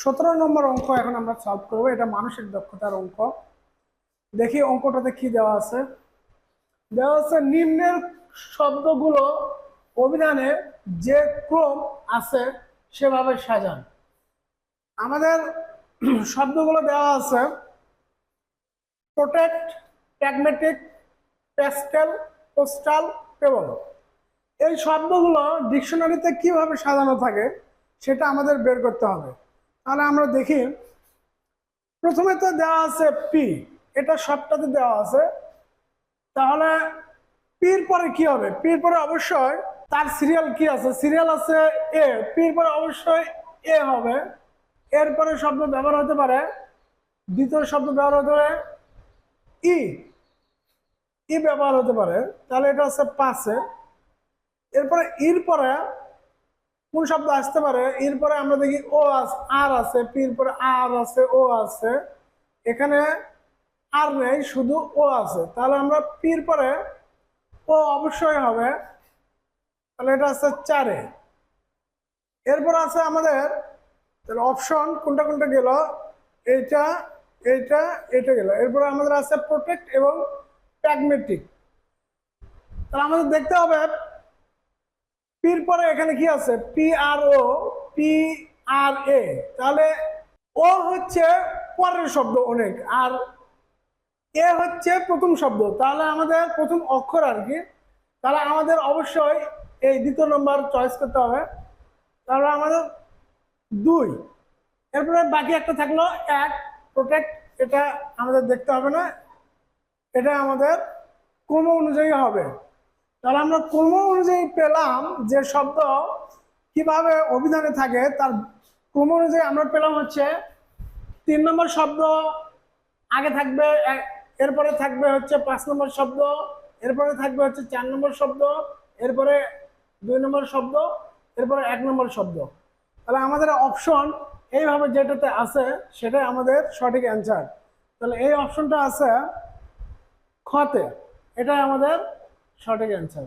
সতেরো নম্বর অঙ্ক এখন আমরা সলভ করব। এটা মানসিক দক্ষতার অঙ্ক। দেখি অঙ্কটাতে কি দেওয়া আছে? দেওয়া আছে, নিম্নের শব্দগুলো অভিধানে যে ক্রম আছে সেভাবে সাজান। আমাদের শব্দগুলো দেওয়া আছে প্রোটেক্ট প্র্যাগমেটিক প্যাস্টেল পোস্টাল এবং। এই শব্দগুলো ডিকশনারিতে কীভাবে সাজানো থাকে সেটা আমাদের বের করতে হবে। তাহলে আমরা দেখি, প্রথমে তো দেওয়া আছে পি এটা সবটাতে দেওয়া আছে। তাহলে পির পরে কি হবে? পির পরে অবশ্যই তার সিরিয়াল কি আছে? সিরিয়াল আছে এ পির পরে অবশ্যই এ হবে। এরপরে শব্দ ব্যবহার হতে পারে, দ্বিতীয় শব্দ ব্যবহার হতে পারে ই ই ব্যবহার হতে পারে। তাহলে এটা হচ্ছে পাশে এরপরে ইর পরে কোন শব্দ আসতে পারে, এরপরে আমরা দেখি ও আছে আর আছে পির পরে আর আছে, ও আছে। এখানে আর নেই, শুধু ও আছে। তাহলে আমরা পির পরে ও অবশ্যই হবে। তাহলে এটা আছে চারে। এরপর আছে আমাদের অপশন কোনটা কোনটা গেল? এইটা এইটা এটা গেল। এরপরে আমাদের আছে প্রোটেক্ট এবং প্যাগমেটিক তাহলে আমাদের দেখতে হবে পির পরে এখানে কি আছে? P R O P R এ তাহলে ও হচ্ছে পরের শব্দ অনেক, আর এ হচ্ছে প্রথম শব্দ। তাহলে আমাদের প্রথম অক্ষর আর কি। তাহলে আমাদের অবশ্যই এই দ্বিতীয় নম্বর চয়েস করতে হবে। তাহলে আমাদের দুই। এরপরে বাকি একটা থাকল এক প্রোটেক্ট এটা আমাদের দেখতে হবে না। এটা আমাদের ক্রম অনুযায়ী হবে। তাহলে আমরা ক্রম অনুযায়ী পেলাম যে শব্দ কীভাবে অভিধানে থাকে, তার ক্রম অনুযায়ী আমরা পেলাম হচ্ছে তিন নম্বর শব্দ আগে থাকবে এরপরে থাকবে হচ্ছে পাঁচ নম্বর শব্দ, এরপরে থাকবে হচ্ছে চার নম্বর শব্দ, এরপরে দুই নম্বর শব্দ, এরপরে এক নম্বর শব্দ। তাহলে আমাদের অপশন এইভাবে যেটাতে আছে, সেটাই আমাদের সঠিক অ্যান্সার তাহলে এই অপশনটা আছে খতে এটাই আমাদের সঠিক অ্যান্সার